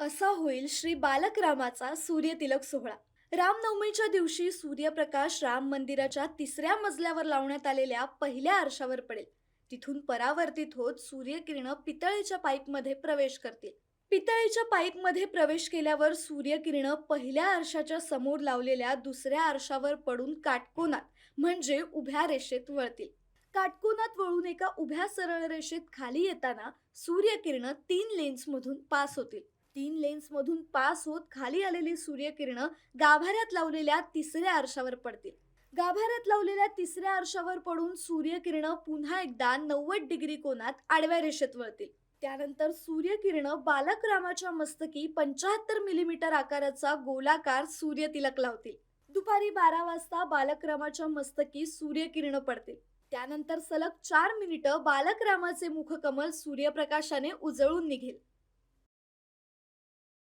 असा होईल श्री बालकरामाचा सूर्यतिलक सोहळा. रामनवमीच्या दिवशी सूर्यप्रकाश राम मंदिराच्या तिसऱ्या मजल्यावर लावण्यात आलेल्या पहिल्या आरशावर पडेल. तिथून परावर्तित होत सूर्यकिरण पितळेच्या पाईपमध्ये प्रवेश करतील. पितळेच्या पाईपमध्ये प्रवेश केल्यावर सूर्यकिरण पहिल्या आरशाच्या समोर लावलेल्या दुसऱ्या आरशावर पडून काटकोनात म्हणजे उभ्या रेषेत वळतील. काटकोनात वळून एका उभ्या सरळ रेषेत खाली येताना सूर्यकिरण तीन लेन्समधून पास होतील. तीन लेन्समधून पास होत खाली आलेली सूर्यकिरणं गाभाऱ्यात लावलेल्या तिसऱ्या आरशावर पडतील. गाभाऱ्यात लावलेल्या तिसऱ्या आरशावर पडून सूर्यकिरण पुन्हा एकदा नव्वद डिग्री कोनात आडव्या रेषेत वळतील. त्यानंतर सूर्यकिरण बालक रामाच्या मस्तकी पंचाहत्तर मिलीमीटर आकाराचा गोलाकार सूर्य तिलक लावतील. दुपारी बारा वाजता बालकरामाच्या मस्तकी सूर्यकिरण पडतील. त्यानंतर सलग चार मिनिटं बालकरामाचे मुखकमल सूर्यप्रकाशाने उजळून निघेल.